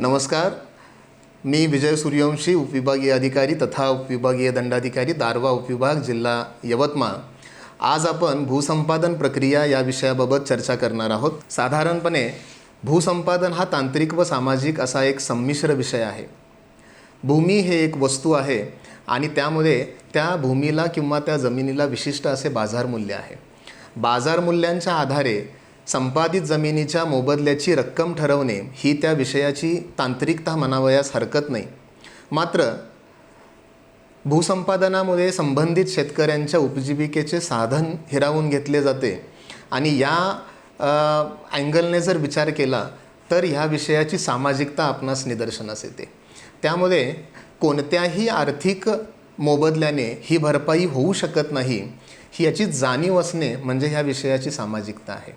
नमस्कार. मी विजय सूर्यवंशी उपविभागीय अधिकारी तथा उपविभागीय दंडाधिकारी दारवा उपविभाग जिल्हा यवतमाळ. आज आपण भूसंपादन प्रक्रिया या विषयाबाबत चर्चा करणार आहोत. साधारणपणे भूसंपादन हा तांत्रिक व सामाजिक असा एक संमिश्र विषय आहे. भूमी हे एक वस्तू आहे आणि त्यामध्ये त्या भूमीला किंवा त्या जमिनीला विशिष्ट असे बाजारमूल्य आहे. बाजारमूल्यांच्या आधारे संपादित जमिनीच्या मोबदल्याची रक्कम ठरवणे ही त्या विषयाची तांत्रिकता म्हणावयास हरकत नाही. मात्र भूसंपादनामुळे संबंधित शेतकऱ्यांच्या उपजीविकेचे साधन हिरावून घेतले जाते आणि या अँगलने जर विचार केला तर ह्या विषयाची सामाजिकता आपणास निदर्शनास येते. त्यामुळे कोणत्याही आर्थिक मोबदल्याने ही भरपाई होऊ शकत नाही ही याची जाणीव असणे म्हणजे ह्या विषयाची सामाजिकता आहे.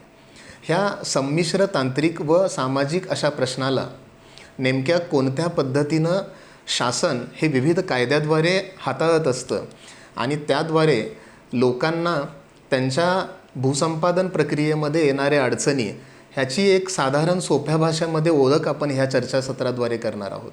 ह्या संमिश्र तांत्रिक व सामाजिक अशा प्रश्नाला नेमक्या कोणत्या पद्धतीनं शासन हे विविध कायद्याद्वारे हाताळत असतं आणि त्याद्वारे लोकांना त्यांच्या भूसंपादन प्रक्रियेमध्ये येणाऱ्या अडचणी ह्याची एक साधारण सोप्या भाषेमध्ये ओळख आपण ह्या चर्चासत्राद्वारे करणार आहोत.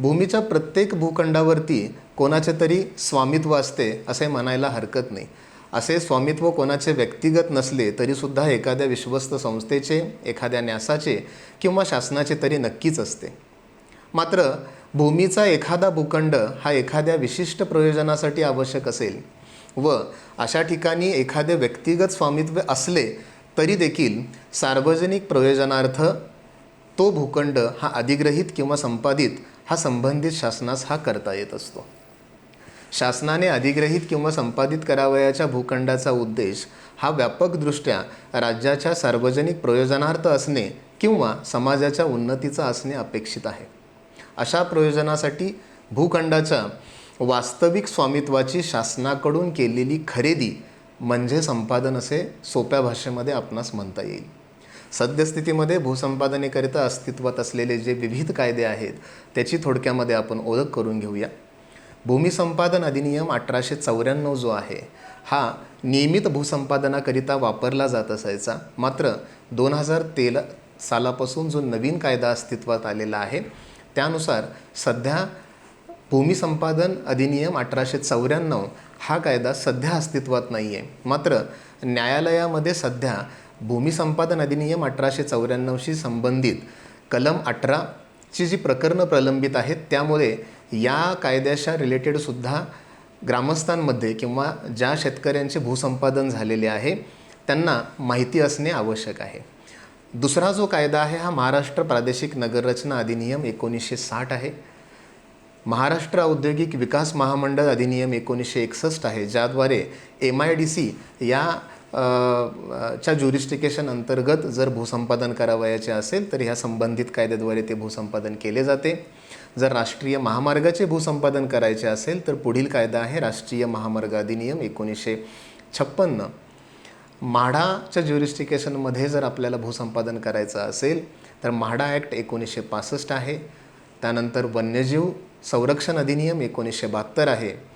भूमीच्या प्रत्येक भूखंडावरती कोणाचे तरी स्वामित्व असते असे म्हणायला हरकत नाही. असे स्वामित्व कोणाचे व्यक्तिगत नसले तरीसुद्धा एखाद्या विश्वस्त संस्थेचे एखाद्या न्यासाचे किंवा शासनाचे तरी नक्कीच असते. मात्र भूमीचा एखादा भूखंड हा एखाद्या विशिष्ट प्रयोजनासाठी आवश्यक असेल व अशा ठिकाणी एखादे व्यक्तिगत स्वामित्व असले तरी देखील सार्वजनिक प्रयोजनार्थ तो भूखंड हा अधिग्रहित किंवा संपादित हा संबंधित शासनास हा करता येत असतो. शासनाने अधिग्रहित किंवा संपादित करावयाच्या भूखंडाचा उद्देश हा व्यापकदृष्ट्या राज्याच्या सार्वजनिक प्रयोजनार्थ असणे किंवा समाजाच्या उन्नतीचा असणे अपेक्षित आहे. अशा प्रयोजनासाठी भूखंडाच्या वास्तविक स्वामित्वाची शासनाकडून केलेली खरेदी म्हणजे संपादन असे सोप्या भाषेमध्ये आपणास म्हणता येईल. सद्यस्थितीमध्ये भूसंपादनेकरिता अस्तित्वात असलेले जे विविध कायदे आहेत त्याची थोडक्यामध्ये आपण ओळख करून घेऊया. भूमिसंपादन अधिनियम अठराशे चौऱ्याण्णव जो आहे हा नियमित भूसंपादनाकरिता वापरला जात असायचा. मात्र दोन हजार तेरा सालापासून जो नवीन कायदा अस्तित्वात आलेला आहे त्यानुसार सध्या भूमिसंपादन अधिनियम अठराशे चौऱ्याण्णव हा कायदा सध्या अस्तित्वात नाही आहे मात्र न्यायालयामध्ये सध्या भूमिसंपादन अधिनियम अठराशे चौऱ्याण्णवशी संबंधित कलम अठराची जी प्रकरणं प्रलंबित आहेत त्यामुळे या कायद्याच्या रिलेटेडसुद्धा ग्रामस्थांमध्ये किंवा ज्या शेतकऱ्यांचे भूसंपादन झालेले आहे त्यांना माहिती असणे आवश्यक आहे. दुसरा जो कायदा आहे हा महाराष्ट्र प्रादेशिक नगररचना अधिनियम एकोणीसशे साठ आहे. महाराष्ट्र औद्योगिक विकास महामंडळ अधिनियम एकोणीसशे एकसष्ट आहे ज्याद्वारे एम आय डी सी या च्या ज्युरिस्टिकेशन अंतर्गत जर भूसंपादन करावयाचे असेल तर ह्या संबंधित कायद्याद्वारे ते भूसंपादन केले जाते. जर राष्ट्रीय महामार्गाचे भूसंपादन करायचे असेल तर पुढील कायदा आहे राष्ट्रीय महामार्ग अधिनियम एकोणीसशे छप्पन्न. म्हाडाच्या ज्युरिस्टिकेशनमध्ये जर आपल्याला भूसंपादन करायचं असेल तर म्हाडा ॲक्ट एकोणीसशे पासष्ट आहे. त्यानंतर वन्यजीव संरक्षण अधिनियम एकोणीसशे बहात्तर आहे.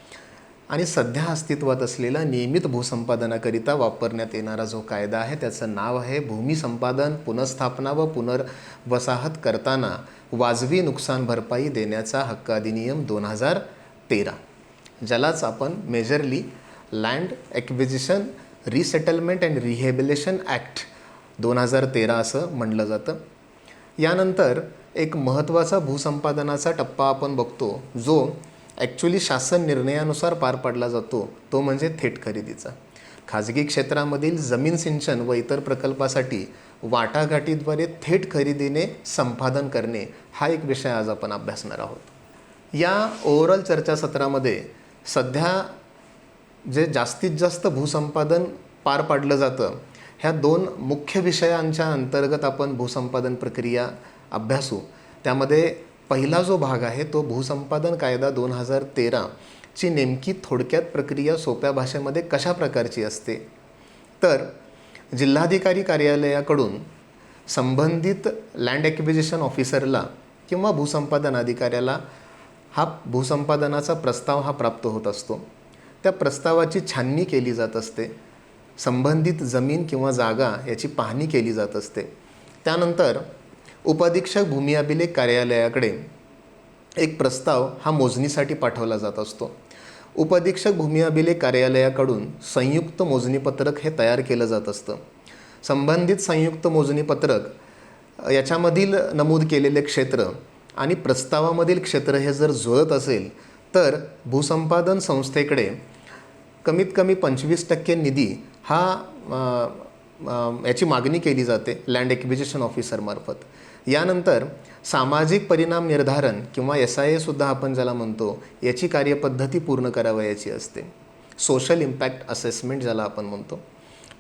आणि सध्या अस्तित्वात असलेला नियमित भूसंपादनाकरिता वापरण्यात येणारा जो कायदा आहे त्याचं नाव आहे भूमी संपादन पुनर्स्थापना व पुनर्वसाहत करताना वाजवी नुकसान भरपाई देण्याचा हक्क अधिनियम दोन हजार तेरा. ज्यालाच आपण majorly land acquisition resettlement and rehabilitation act दोन हजार तेरा असं म्हणलं जातं. यानंतर एक महत्त्वाचा भूसंपादनाचा टप्पा आपण बघतो जो ॲक्च्युली शासन निर्णयानुसार पार पाडला जातो तो म्हणजे थेट खरेदीचा. खाजगी क्षेत्रामधील जमीन सिंचन व इतर प्रकल्पासाठी वाटाघाटीद्वारे थेट खरेदीने संपादन करणे हा एक विषय आज आपण अभ्यासणार आहोत. या ओव्हरऑल चर्चासत्रामध्ये सध्या जे जास्तीत जास्त भूसंपादन पार पाडलं जातं ह्या दोन मुख्य विषयांच्या अंतर्गत आपण भूसंपादन प्रक्रिया अभ्यासू. त्यामध्ये पहिला जो भाग आहे तो भूसंपादन कायदा दोन हजार तेराची नेमकी थोडक्यात प्रक्रिया सोप्या भाषेमध्ये कशा प्रकारची असते? तर जिल्हाधिकारी कार्यालयाकडून संबंधित लँड ॲक्विजिशन ऑफिसरला किंवा भूसंपादन अधिकाऱ्याला हा भूसंपादनाचा प्रस्ताव हा प्राप्त होत असतो. त्या प्रस्तावाची छाननी केली जात असते. संबंधित जमीन किंवा जागा याची पाहणी केली जात असते. त्यानंतर उपाधीक्षक भूमी अभिलेख कार्यालयाकडे एक प्रस्ताव हा मोजणीसाठी पाठवला जात असतो. उपाधीक्षक भूमी अभिलेख कार्यालयाकडून संयुक्त मोजणीपत्रक हे तयार केलं जात असतं. संबंधित संयुक्त मोजणीपत्रक याच्यामधील नमूद केलेले क्षेत्र आणि प्रस्तावामधील क्षेत्र हे जर जुळत असेल तर भूसंपादन संस्थेकडे कमीत कमी पंचवीस टक्के निधी हा याची मागणी केली जाते लँड एक्विजिशन ऑफिसरमार्फत यानंतर सामाजिक परिणाम निर्धारण किंवा एस आय एसुद्धा आपण ज्याला म्हणतो याची कार्यपद्धती पूर्ण करावयाची असते. सोशल इम्पॅक्ट असेसमेंट ज्याला आपण म्हणतो.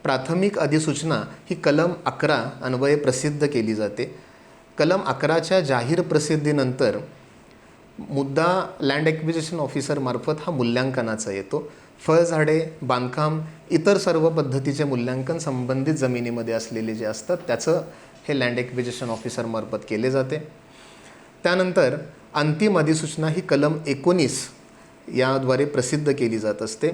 प्राथमिक अधिसूचना ही कलम अकरा अन्वये प्रसिद्ध केली जाते. कलम अकराच्या जाहीर प्रसिद्धीनंतर मुद्दा लँड ॲक्विजिशन ऑफिसरमार्फत हा मूल्यांकनाचा येतो. फळझाडे बांधकाम इतर सर्व पद्धतीचे मूल्यांकन संबंधित जमिनीमध्ये असलेले जे असतात त्याचं हे लँड एक्विजिशन ऑफिसरमार्फत केले जाते. त्यानंतर अंतिम अधिसूचना ही कलम एकोणीस याद्वारे प्रसिद्ध केली जात असते.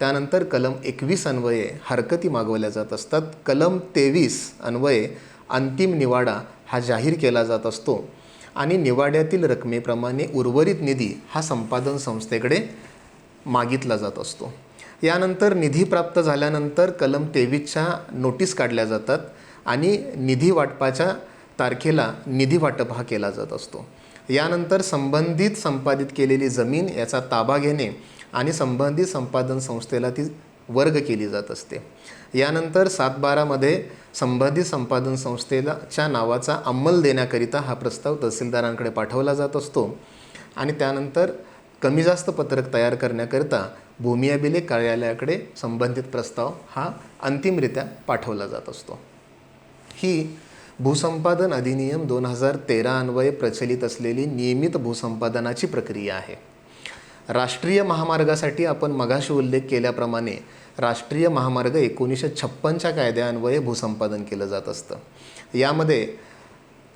त्यानंतर कलम एकवीस अन्वये हरकती मागवल्या जात असतात. कलम तेवीस अन्वये अंतिम निवाडा हा जाहीर केला जात असतो. आणि निवाड्यातील रकमेप्रमाणे उर्वरित निधी हा संपादन संस्थेकडे मागितला जात असतो. यानंतर निधी प्राप्त झाल्यानंतर कलम तेवीसच्या नोटीस काढल्या जातात आणि निधी वाटपाच्या तारखेला निधी वाटप हा केला जात असतो. यानंतर संबंधित संपादित केलेली जमीन याचा ताबा घेणे आणि संबंधित संपादन संस्थेला ती वर्ग केली जात असते. यानंतर सात बारामध्ये संबंधित संपादन संस्थेला च्या नावाचा अंमल देण्याकरिता हा प्रस्ताव तहसीलदारांकडे पाठवला जात असतो. आणि त्यानंतर कमी जास्त पत्रक तयार करण्याकरिता भूमी अभिलेख कार्यालयाकडे संबंधित प्रस्ताव हा अंतिमरित्या पाठवला जात असतो. ही भूसंपादन अधिनियम दोन हजार तेरा अन्वये प्रचलित असलेली नियमित भूसंपादनाची प्रक्रिया आहे. राष्ट्रीय महामार्गासाठी आपण मगाशी उल्लेख केल्याप्रमाणे राष्ट्रीय महामार्ग एकोणीसशे छप्पनच्या कायद्यान्वये भूसंपादन केलं जात असतं. यामध्ये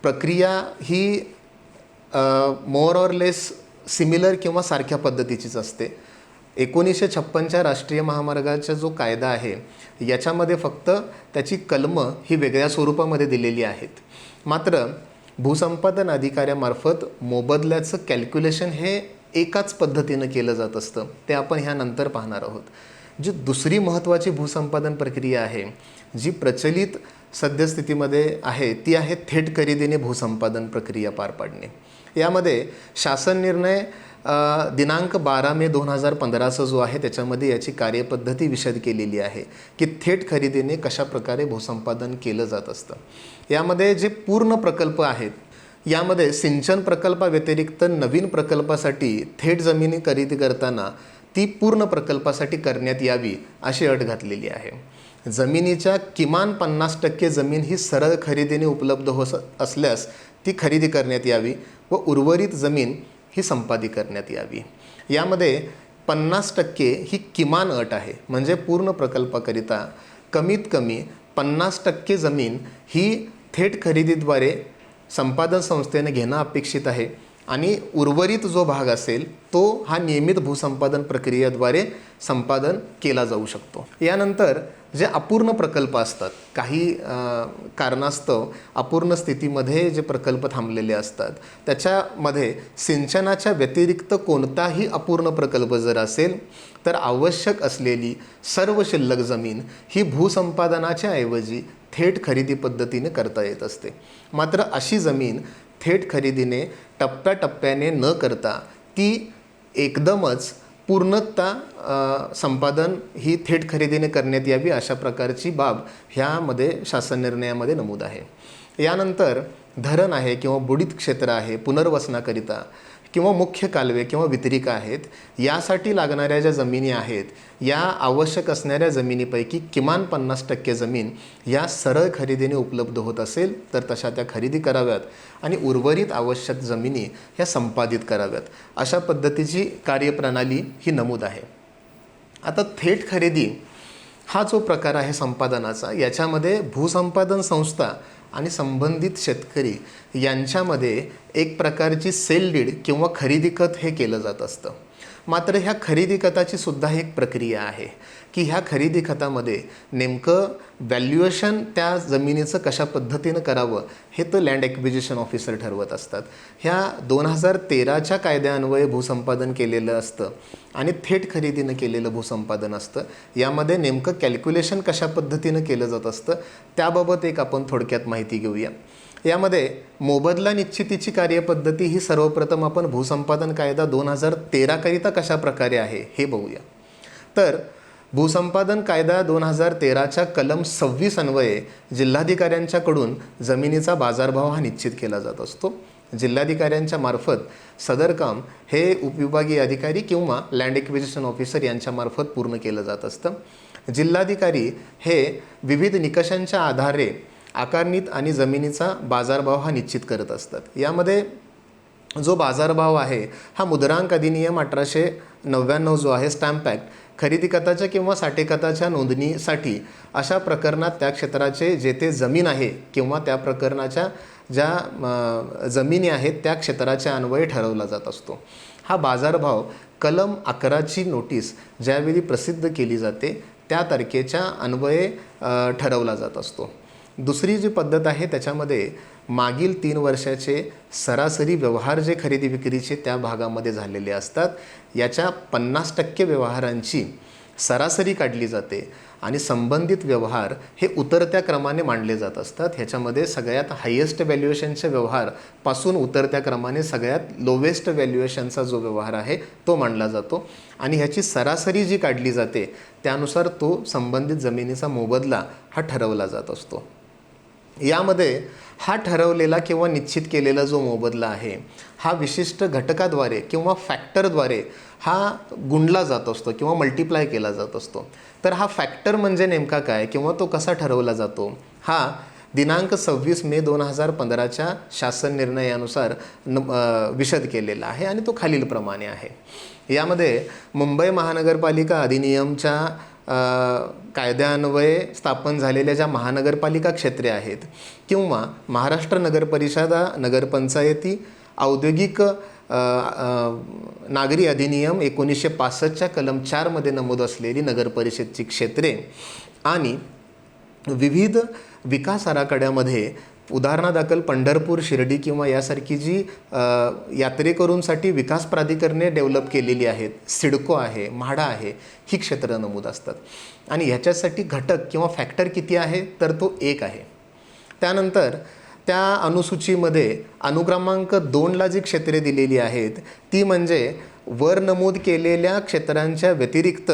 प्रक्रिया ही मोर ऑर लेस सिमिलर किंवा सारख्या पद्धतीचीच असते. एकोणीसशे छप्पनच्या राष्ट्रीय महामार्गाचा जो कायदा आहे याच्यामध्ये फक्त त्याची कलमं ही वेगळ्या स्वरूपामध्ये दिलेली आहेत. मात्र भूसंपादन अधिकाऱ्यामार्फत मोबदल्याचं कॅल्क्युलेशन हे एकाच पद्धतीनं केलं जात असतं. ते आपण ह्यानंतर पाहणार आहोत. जी दुसरी महत्त्वाची भूसंपादन प्रक्रिया आहे जी प्रचलित सद्यस्थितीमध्ये आहे ती आहे थेट खरेदीने भूसंपादन प्रक्रिया पार पाडणे. यामध्ये शासन निर्णय दिनांक बारा मे दोन हजार पंधराचा जो आहे त्याच्यामध्ये याची कार्यपद्धती विशद केलेली आहे की थेट खरेदीने कशा प्रकारे भूसंपादन केलं जात असतं. यामध्ये जे पूर्ण प्रकल्प आहेत यामध्ये सिंचन प्रकल्पाव्यतिरिक्त नवीन प्रकल्पासाठी थेट जमिनी खरेदी करताना ती पूर्ण प्रकल्पासाठी करण्यात यावी अशी अट घातलेली आहे. जमिनीच्या किमान पन्नास टक्के जमीन ही सरळ खरेदीने उपलब्ध हो असल्यास ती खरेदी करण्यात यावी. व उर्वरित जमीन ही संपादी करण्यात यावी. यामध्ये पन्नास टक्के ही किमान अट आहे. म्हणजे पूर्ण प्रकल्पाकरिता कमीत कमी पन्नास टक्के जमीन ही थेट खरेदीद्वारे संपादन संस्थेने घेणं अपेक्षित आहे. आणि उर्वरित जो भाग असेल तो हा नियमित भूसंपादन प्रक्रियेद्वारे संपादन केला जाऊ शकतो. यानंतर जे अपूर्ण प्रकल्प असतात काही कारणास्तव अपूर्ण स्थितीमध्ये जे प्रकल्प थांबलेले असतात त्याच्यामध्ये सिंचनाच्या व्यतिरिक्त कोणताही अपूर्ण प्रकल्प जर असेल तर आवश्यक असलेली सर्व शिल्लक जमीन ही भूसंपादनाच्या ऐवजी थेट खरेदी पद्धतीने करता येत असते. मात्र अशी जमीन थेट खरेदीने टप्प्याटप्प्याने न करता ती एकदमच पूर्णतः संपादन ही थेट खरेदीने करण्यात यावी अशा प्रकारची बाब ह्यामध्ये शासन निर्णयामध्ये नमूद आहे. यानंतर धरण आहे किंवा बुडीत क्षेत्र आहे पुनर्वसनाकरिता किंवा मुख्य कालवे किंवा वितरिका आहेत यासाठी लागणाऱ्या ज्या जमिनी आहेत या आवश्यक असणाऱ्या जमिनीपैकी किमान पन्नास टक्के जमीन या सरळ खरेदीने उपलब्ध होत असेल तर तशा त्या खरेदी कराव्यात आणि उर्वरित आवश्यक जमिनी ह्या संपादित कराव्यात. अशा पद्धतीची कार्यप्रणाली ही नमूद आहे. आता थेट खरेदी हा जो प्रकार आहे संपादनाचा याच्यामध्ये भूसंपादन संस्था आणि संबंधित शेतकरी यांच्यामध्ये एक प्रकारची सेल डीड किंवा खरेदी खत हे केलं जात असतं. मात्र ह्या खरेदी खताची सुद्धा एक प्रक्रिया आहे. की ह्या खरेदी खतामध्ये नेमकं व्हॅल्युएशन त्या जमिनीचं कशा पद्धतीनं करावं हे तर लँड ॲक्विजिशन ऑफिसर ठरवत असतात. ह्या दोन हजार तेराच्या कायद्यान्वये भूसंपादन केलेलं असतं आणि थेट खरेदीनं केलेलं भूसंपादन असतं. यामध्ये नेमकं कॅल्क्युलेशन कशा पद्धतीनं केलं जात असतं त्याबाबत एक आपण थोडक्यात माहिती घेऊया. यामध्ये मोबदला निश्चितीची कार्यपद्धती ही सर्वप्रथम आपण भूसंपादन कायदा दोन हजार तेराकरिता कशा प्रकारे आहे हे बघूया. तर भूसंपादन कायदा दोन हजार तेराच्या कलम सव्वीस अन्वये जिल्हाधिकाऱ्यांच्याकडून जमिनीचा बाजारभाव हा निश्चित केला जात असतो. जिल्हाधिकाऱ्यांच्या मार्फत सदर काम हे उपविभागीय अधिकारी किंवा लँड एक्विजिशन ऑफिसर यांच्यामार्फत पूर्ण केलं जात असतं. जिल्हाधिकारी हे विविध निकषांच्या आधारे आकारणीत आणि जमिनीचा बाजारभाव हा निश्चित करत असतात. यामध्ये जो बाजारभाव आहे हा मुद्रांक अधिनियम अठराशे नव्याण्णव जो आहे स्टॅम्प ॲक्ट खरेदी खताच्या किंवा साठेखताच्या नोंदणीसाठी अशा प्रकरणात त्या क्षेत्राचे जे ते जमीन आहे किंवा त्या प्रकरणाच्या ज्या जमिनी आहेत त्या क्षेत्राच्या अन्वये ठरवला जात असतो. हा बाजारभाव कलम अकराची नोटीस ज्यावेळी प्रसिद्ध केली जाते त्या तारखेच्या अन्वये ठरवला जात असतो. दुसरी जी पद्धत आहे त्याच्यामध्ये मागील तीन वर्षाचे सरासरी व्यवहार जे खरेदी विक्रीचे त्या भागामध्ये झालेले असतात याच्या पन्नास टक्के व्यवहारांची सरासरी काढली जाते आणि संबंधित व्यवहार हे उतरत्या क्रमाने मांडले जात असतात. ह्याच्यामध्ये सगळ्यात हायेस्ट व्हॅल्युएशनचे व्यवहारपासून उतरत्या क्रमाने सगळ्यात लोवेस्ट व्हॅल्युएशनचा जो व्यवहार आहे तो मांडला जातो. आणि ह्याची सरासरी जी काढली जाते त्यानुसार तो संबंधित जमिनीचा मोबदला हा ठरवला जात असतो. यामध्ये हा ठरवलेला किंवा निश्चित केलेला जो मोबदला आहे हा विशिष्ट घटकाद्वारे किंवा फॅक्टरद्वारे हा गुंडला जात असतो किंवा मल्टिप्लाय केला जात असतो. तर हा फॅक्टर म्हणजे नेमका काय किंवा तो कसा ठरवला जातो? हा दिनांक सव्वीस मे दोन हजार पंधराच्या शासन निर्णयानुसार न विशद केलेला आहे आणि तो खालीलप्रमाणे आहे. यामध्ये मुंबई महानगरपालिका अधिनियमच्या कायद्यान्वये स्थापन झालेल्या ज्या महानगरपालिका क्षेत्रे आहेत किंवा महाराष्ट्र नगरपरिषदा नगरपंचायती औद्योगिक नागरी अधिनियम एकोणीसशे पासष्टच्या कलम चारमध्ये नमूद असलेली नगरपरिषदची क्षेत्रे आणि विविध विकास आराखड्यामध्ये उदाहरणादाखल पंढरपूर शिर्डी किंवा यासारखी जी यात्रेकरूंसाठी विकास प्राधिकरणे डेव्हलप केलेली आहेत सिडको आहे म्हाडा आहे ही क्षेत्रं नमूद असतात. आणि ह्याच्यासाठी घटक किंवा फॅक्टर किती आहे तर तो एक आहे. त्यानंतर त्या अनुसूचीमध्ये अनुक्रमांक दोनला जी क्षेत्रे दिलेली आहेत ती म्हणजे वर नमूद केलेल्या क्षेत्रांच्या व्यतिरिक्त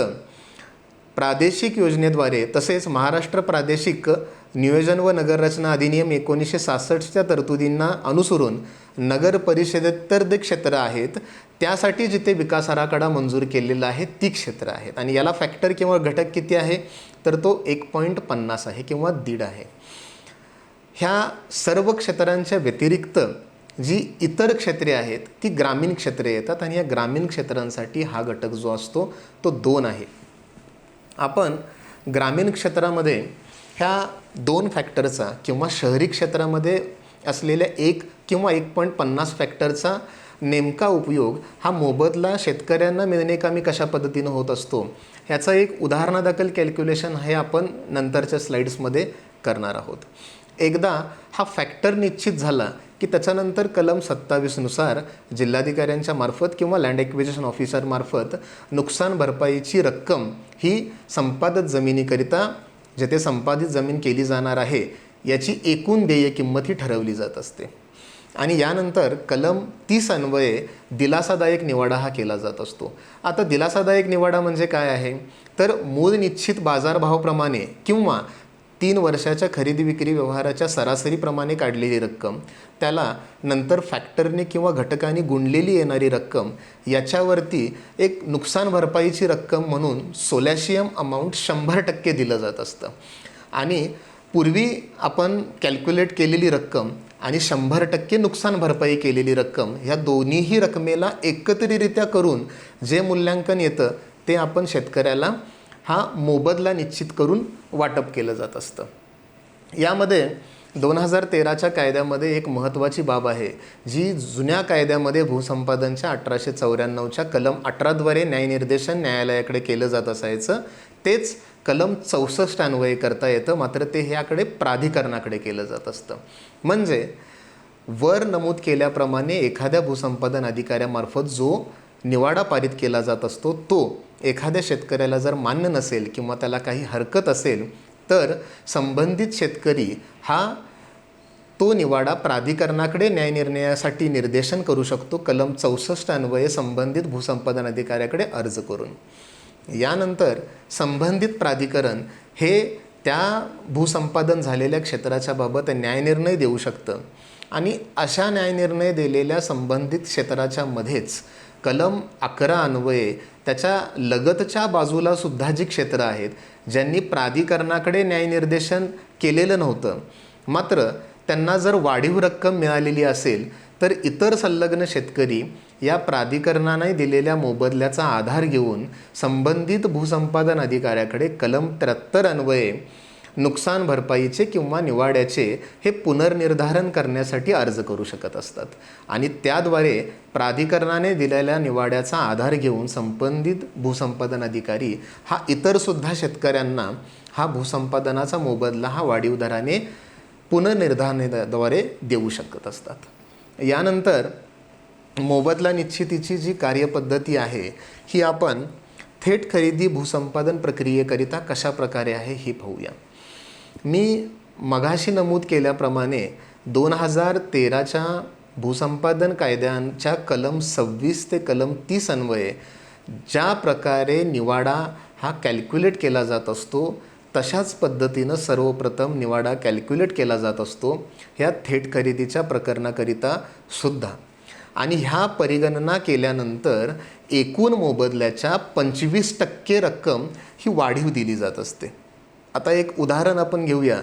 प्रादेशिक योजनेद्वारे तसेच महाराष्ट्र प्रादेशिक नियोजन व नगररचना अधिनियम एकोणीसशे सासष्टच्या तरतुदींना अनुसरून नगर परिषदेतर जे क्षेत्र आहेत त्यासाठी जिथे विकास आराखडा मंजूर केलेला आहे ती क्षेत्र आहेत. आणि याला फॅक्टर किंवा घटक किती आहे? तर तो एक पॉईंट पन्नास आहे किंवा दीड आहे. ह्या सर्व क्षेत्रांच्या व्यतिरिक्त जी इतर क्षेत्रे आहेत ती ग्रामीण क्षेत्रे येतात आणि या ग्रामीण क्षेत्रांसाठी हा घटक जो असतो तो दोन आहे. आपण ग्रामीण क्षेत्रामध्ये ह्या दोन फॅक्टरचा किंवा शहरी क्षेत्रामध्ये असलेल्या एक किंवा एक पॉईंट पन्नास फॅक्टरचा नेमका उपयोग हा मोबदला शेतकऱ्यांना मिळणेकामी कशा पद्धतीनं होत असतो ह्याचं एक उदाहरणादाखल कॅल्क्युलेशन हे आपण नंतरच्या स्लाईड्समध्ये करणार आहोत. एकदा हा फॅक्टर निश्चित झाला की त्याच्यानंतर कलम सत्तावीसनुसार जिल्हाधिकाऱ्यांच्या मार्फत किंवा लँड ॲक्विजिशन ऑफिसरमार्फत नुकसान भरपाईची रक्कम ही संपादक जमिनीकरिता जेथे संपादित जमीन केली जाणार आहे याची एकूण देय किंमत ही ठरवली जात असते. आणि यानंतर कलम तीस अन्वये दिलासादायक निवाडा हा केला जात असतो. आता दिलासादायक निवाडा म्हणजे काय आहे? तर मूळ निश्चित बाजारभावाप्रमाणे किंवा तीन वर्षाच्या खरेदी विक्री व्यवहाराच्या सरासरीप्रमाणे काढलेली रक्कम त्याला नंतर फॅक्टरने किंवा घटकाने गुणलेली येणारी रक्कम याच्यावरती एक नुकसान भरपाईची रक्कम म्हणून सोलॅशियम अमाऊंट शंभर टक्के दिलं जात असतं. आणि पूर्वी आपण कॅल्क्युलेट केलेली रक्कम आणि शंभर टक्के नुकसान भरपाई केलेली रक्कम ह्या दोन्हीही रकमेला एकत्रितरित्या करून जे मूल्यांकन येतं ते आपण शेतकऱ्याला हा मोबदला निश्चित करून वाटप केलं जात असतं. यामध्ये दोन हजार तेराच्या कायद्यामध्ये एक महत्त्वाची बाब आहे जी जुन्या कायद्यामध्ये भूसंपादनच्या अठराशे चौऱ्याण्णवच्या कलम अठराद्वारे न्यायनिर्देशन न्यायालयाकडे केलं जात असायचं. तेच कलम चौसष्ट अन्वये करता येतं मात्र ते ह्याकडे प्राधिकरणाकडे केलं जात असतं. म्हणजे वर नमूद केल्याप्रमाणे एखाद्या भूसंपादन अधिकाऱ्यामार्फत जो निवाडा पारित केला जात असतो तो एखाद्या शेतकऱ्याला जर मान्य नसेल किंवा त्याला काही हरकत असेल तर संबंधित शेतकरी हा तो निवाडा प्राधिकरणाकडे न्यायनिर्णयासाठी निर्देशन करू शकतो. कलम चौसष्ट अन्वये संबंधित भूसंपादन अधिकाऱ्याकडे अर्ज करून. यानंतर संबंधित प्राधिकरण हे त्या भूसंपादन झालेल्या क्षेत्राच्या बाबत न्यायनिर्णय देऊ शकतं. आणि अशा न्यायनिर्णय दिलेल्या संबंधित क्षेत्राच्या मध्येच कलम अकरा अन्वये त्याच्या लगतच्या बाजूला सुद्धा जी क्षेत्रं आहेत ज्यांनी प्राधिकरणाकडे न्यायनिर्देशन केलेलं नव्हतं मात्र त्यांना जर वाढीव रक्कम मिळालेली असेल तर इतर संलग्न शेतकरी या प्राधिकरणाने दिलेल्या मोबदल्याचा आधार घेऊन संबंधित भूसंपादन अधिकाऱ्याकडे कलम त्र्याहत्तर अन्वये नुकसान भरपाईचे किंवा निवाड्याचे हे पुनर्निर्धारण करण्यासाठी अर्ज करू शकत असतात. आणि त्याद्वारे प्राधिकरणाने दिलेल्या निवाड्याचा आधार घेऊन संबंधित भूसंपादन अधिकारी हा इतरसुद्धा शेतकऱ्यांना हा भूसंपादनाचा मोबदला हा वाढीव दराने पुनर्निर्धारणाद्वारे देऊ शकत असतात. यानंतर मोबदला निश्चितीची जी कार्यपद्धती आहे ही आपण थेट खरेदी भूसंपादन प्रक्रियेकरिता कशा प्रकारे आहे ही पाहूया. मी मगाशी नमूद केल्याप्रमाणे दोन हजार तेराच्या भूसंपादन कायद्यांच्या कलम सव्वीस ते कलम तीस अन्वये ज्या प्रकारे निवाडा हा कॅल्क्युलेट केला जात असतो तशाच पद्धतीनं सर्वप्रथम निवाडा कॅल्क्युलेट केला जात असतो ह्या थेट खरेदीच्या प्रकरणाकरिता सुद्धा. आणि ह्या परिगणना केल्यानंतर एकूण मोबदल्याच्या पंचवीस टक्के रक्कम ही वाढीव दिली जात असते. आता एक उदाहरण आपण घेऊया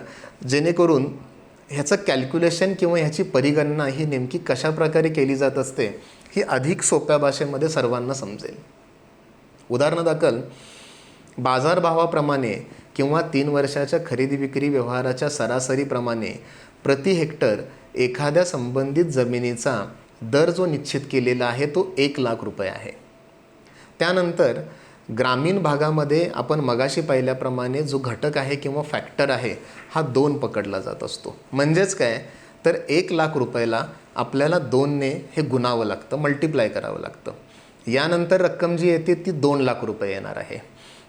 जेणेकरून ह्याचं कॅल्क्युलेशन किंवा ह्याची परिगणना ही नेमकी कशा प्रकारे केली जात असते ही अधिक सोप्या भाषेमध्ये सर्वांना समजेल. उदाहरणादाखल बाजारभावाप्रमाणे किंवा तीन वर्षाच्या खरेदी विक्री व्यवहाराच्या सरासरीप्रमाणे प्रति हेक्टर एखाद्या संबंधित जमिनीचा दर जो निश्चित केलेला आहे तो एक लाख रुपये आहे. त्यानंतर ग्रामीण भागामध्ये आपण मगाशी पाहिल्याप्रमाणे जो घटक आहे किंवा फॅक्टर आहे हा दोन पकडला जात असतो. म्हणजेच काय? तर एक लाख रुपयाला आपल्याला दोनने हे गुणावं लागतं मल्टिप्लाय करावं लागतं. यानंतर रक्कम जी येते ती दोन लाख रुपये येणार आहे.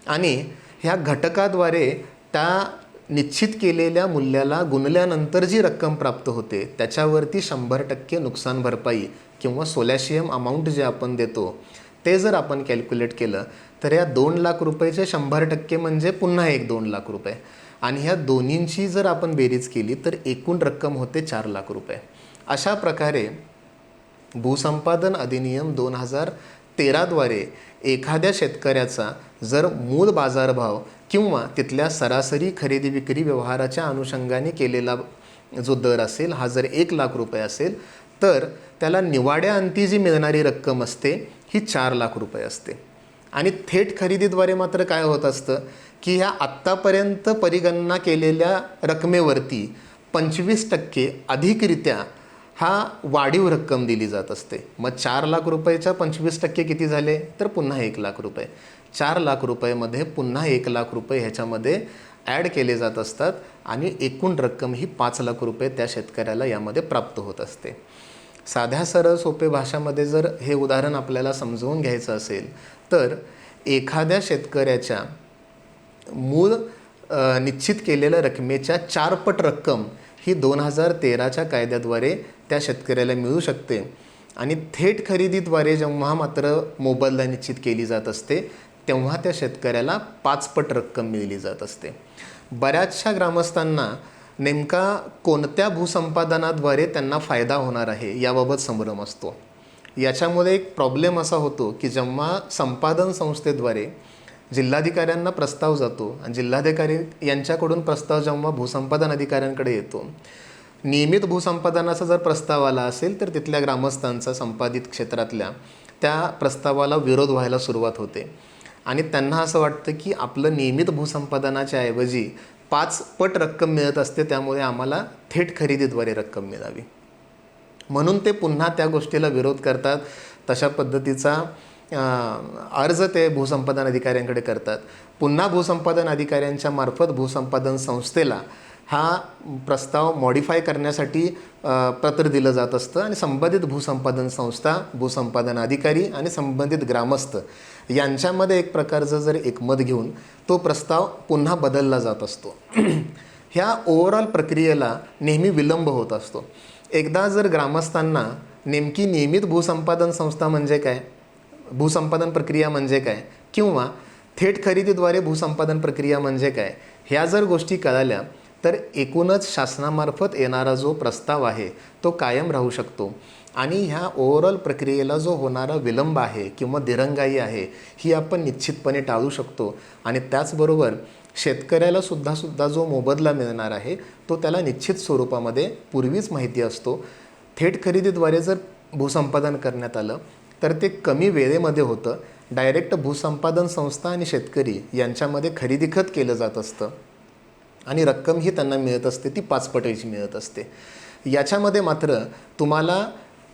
आणि ह्या घटकाद्वारे त्या निश्चित केलेल्या मूल्याला गुणल्यानंतर जी रक्कम प्राप्त होते त्याच्यावरती शंभर टक्के नुकसान भरपाई किंवा सोलॅशियम अमाऊंट जे आपण देतो ते जर आपण कॅल्क्युलेट केलं तर या दोन लाख रुपयेचे शंभर टक्के म्हणजे पुन्हा एक दोन लाख रुपये. आणि ह्या दोन्हींची जर आपण बेरीज केली तर एकूण रक्कम होते चार लाख रुपये. अशा प्रकारे भूसंपादन अधिनियम दोन हजार तेराद्वारे एखाद्या शेतकऱ्याचा जर मूळ बाजारभाव किंवा तिथल्या सरासरी खरेदी विक्री व्यवहाराच्या अनुषंगाने केलेला जो दर असेल हा जर एक लाख रुपये असेल तर त्याला निवाड्याअंती जी मिळणारी रक्कम असते ही चार लाख रुपये असते. आणि थेट खरेदीद्वारे मात्र काय होत असतं की ह्या आत्तापर्यंत परिगणना केलेल्या रकमेवरती पंचवीस टक्के अधिकरित्या हा वाढीव रक्कम दिली जात असते. मग चार लाख रुपयाच्या पंचवीस टक्के किती झाले? तर पुन्हा एक लाख रुपये. चार लाख रुपयेमध्ये पुन्हा एक लाख रुपये ह्याच्यामध्ये ॲड केले जात असतात आणि एकूण रक्कम ही पाच लाख रुपये त्या शेतकऱ्याला यामध्ये प्राप्त होत असते. साध्या सरळ सोपे भाषामध्ये जर हे उदाहरण आपल्याला समजवून घ्यायचं असेल तर एखाद्या शेतकऱ्याच्या मूळ निश्चित केलेल्या रकमेच्या चारपट रक्कम ही दोन हजार तेराच्या कायद्याद्वारे त्या शेतकऱ्याला मिळू शकते. आणि थेट खरेदीद्वारे जेव्हा मात्र मोबदला निश्चित केली जात असते तेव्हा त्या शेतकऱ्याला पाचपट रक्कम मिळली जात असते. बऱ्याचशा ग्रामस्थांना नेमका कोणत्या भूसंपादनाद्वारे त्यांना फायदा होणार आहे याबाबत संभ्रम असतो. याच्यामुळे एक प्रॉब्लेम असा होतो की जेव्हा संपादन संस्थेद्वारे जिल्हाधिकाऱ्यांना प्रस्ताव जातो आणि जिल्हाधिकारी यांच्याकडून प्रस्ताव जेव्हा भूसंपादन अधिकाऱ्यांकडे येतो नियमित भूसंपादनाचा जर प्रस्ताव आला असेल तर तिथल्या ग्रामस्थांचा संपादित क्षेत्रातल्या त्या प्रस्तावाला विरोध व्हायला सुरुवात होते. आणि त्यांना असं वाटतं की आपलं नियमित भूसंपादनाच्या ऐवजी पाच पट रक्कम मिळत असते त्यामुळे आम्हाला थेट खरेदीद्वारे रक्कम मिळावी. म्हणून ते पुन्हा त्या गोष्टीला विरोध करतात. तशा पद्धतीचा अर्ज ते भूसंपादन अधिकाऱ्यांकडे करतात. पुन्हा भूसंपादन अधिकाऱ्यांच्या मार्फत भूसंपादन संस्थेला हा प्रस्ताव मॉडिफाय करण्यासाठी पत्र दिलं जात असतं आणि संबंधित भूसंपादन संस्था भूसंपादन अधिकारी आणि संबंधित ग्रामस्थ यांच्यामध्ये एक प्रकारचं जर एकमत घेऊन तो प्रस्ताव पुन्हा बदलला जात असतो. ह्या ओव्हरऑल प्रक्रियेला नेहमी विलंब होत असतो. एकदा जर ग्रामस्थांना नेमकी नियमित भूसंपादन संस्था म्हणजे काय भूसंपादन प्रक्रिया म्हणजे काय किंवा थेट खरेदीद्वारे भूसंपादन प्रक्रिया म्हणजे काय ह्या जर गोष्टी कळाल्या तर एकूणच शासनामार्फत येणारा जो प्रस्ताव आहे तो कायम राहू शकतो. आणि ह्या ओव्हरऑल प्रक्रियेला जो होणारा विलंब आहे किंवा दिरंगाई आहे ही आपण निश्चितपणे टाळू शकतो. आणि त्याचबरोबर शेतकऱ्याला सुद्धा सुद्धा जो मोबदला मिळणार आहे तो त्याला निश्चित स्वरूपामध्ये पूर्वीच माहिती असतो. थेट खरेदीद्वारे जर भूसंपादन करण्यात आलं तर ते कमी वेळेमध्ये होतं. डायरेक्ट भूसंपादन संस्था आणि शेतकरी यांच्यामध्ये खरेदी खत केलं जात असतं. आणि रक्कम ही त्यांना मिळत असते ती पाचपटीची मिळत असते. याच्यामध्ये मात्र तुम्हाला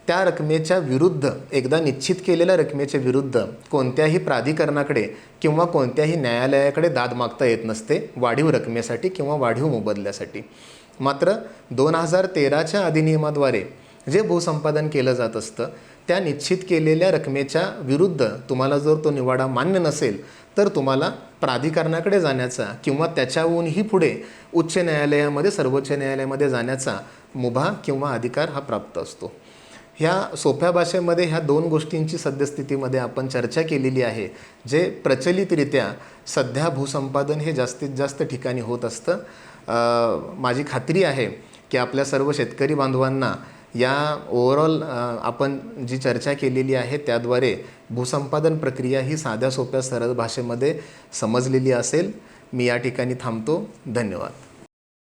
त्या रकमेच्या विरुद्ध एकदा निश्चित केलेल्या रकमेच्या विरुद्ध कोणत्याही प्राधिकरणाकडे किंवा कोणत्याही न्यायालयाकडे दाद मागता येत नसते वाढीव रकमेसाठी किंवा वाढीव मोबदल्यासाठी. मात्र दोन हजार तेराच्या अधिनियमाद्वारे जे भूसंपादन केलं जात असतं त्या निश्चित केलेल्या रकमेच्या विरुद्ध तुम्हाला जर तो निवाडा मान्य नसेल तर तुम्हाला प्राधिकरणाकडे जाण्याचा किंवा त्याच्याहूनही पुढे उच्च न्यायालयामध्ये सर्वोच्च न्यायालयामध्ये जाण्याचा मुभा किंवा अधिकार हा प्राप्त असतो. ह्या सोप्या भाषेमध्ये ह्या दोन गोष्टींची सद्यस्थितीमध्ये आपण चर्चा केलेली आहे जे प्रचलितरित्या सध्या भूसंपादन हे जास्तीत जास्त ठिकाणी होत असतं. माझी खात्री आहे की आपल्या सर्व शेतकरी बांधवांना या ओव्हरऑल आपण जी चर्चा केलेली आहे त्याद्वारे भूसंपादन प्रक्रिया ही साध्या सोप्या सरळ भाषेमध्ये समजलेली असेल. मी या ठिकाणी थांबतो. धन्यवाद.